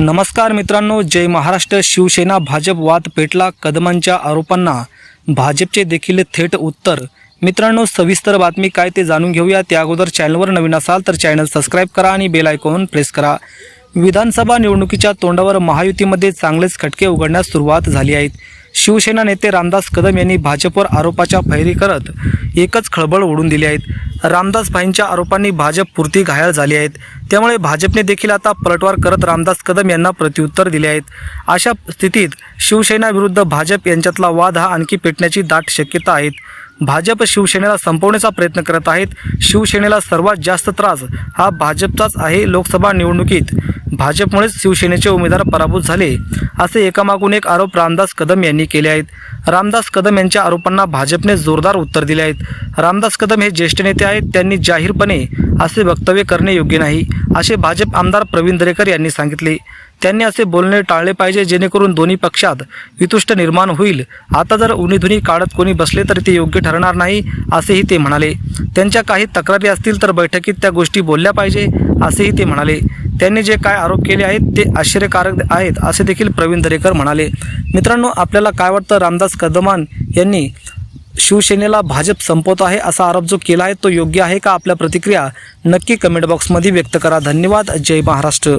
नमस्कार मित्रांनो जय महाराष्ट्र. शिवसेना भाजप वाद पेटला कदमांच्या आरोपांना. भाजपचे देखील थेट उत्तर. मित्रांनो सविस्तर बातमी काय ते जाणून घेऊया. त्या अगोदर चॅनलवर नवीन असाल तर चॅनल सबस्क्राईब करा आणि बेल आयकॉन प्रेस करा. विधानसभा निवडणुकीच्या तोंडावर महायुतीमध्ये चांगलेच खटके उघडण्यास सुरुवात झाली आहेत. शिवसेना नेते रामदास कदम यांनी भाजपवर आरोपाच्या फैरी करत एकच खळबळ ओढून दिली आहेत रामदास भाईंच्या आरोपांनी भाजप पुरती घायल झाली आहेत. त्यामुळे भाजपने देखील आता पलटवार करत रामदास कदम यांना प्रत्युत्तर दिले आहेत. अशा स्थितीत शिवसेना विरुद्ध भाजप यांच्यातला वाद हा आणखी पेटण्याची दाट शक्यता आहेत भाजप शिवसेनेला संपवण्याचा प्रयत्न करत आहेत. शिवसेनेला सर्वात जास्त त्रास हा भाजपचाच आहे लोकसभा निवडणुकीत. भाजपमुळेच शिवसेनेचे उमेदवार पराभूत झाले असे एकामागून एक आरोप रामदास कदम यांनी केले आहेत. रामदास कदम यांच्या आरोपांना भाजपने जोरदार उत्तर दिले आहेत. रामदास कदम हे ज्येष्ठ नेते आहेत त्यांनी जाहीरपणे असे वक्तव्य करणे योग्य नाही असे भाजप आमदार प्रवीण दरेकर यांनी सांगितले. त्यांनी असे बोलणे टाळले पाहिजे जेणेकरून दोन्ही पक्षात वितुष्ट निर्माण होईल. आता जर उणीधुनी काढत कोणी बसले तर ते योग्य ठरणार नाही असेही ते म्हणाले. त्यांच्या काही तक्रारी असतील तर बैठकीत त्या गोष्टी बोलल्या पाहिजे असेही ते म्हणाले. त्यांनी जे काय आरोप केले आहेत ते आश्चर्यकारक आहेत असे देखील प्रवीण दरेकर म्हणाले. मित्रांनो आपल्याला काय वाटतं? रामदास कदमान यांनी शिवसेनेला भाजप संपवत आहे असा आरोप जो केला आहे तो योग्य आहे का? आपल्या प्रतिक्रिया नक्की कमेंट बॉक्समध्ये व्यक्त करा. धन्यवाद. जय महाराष्ट्र.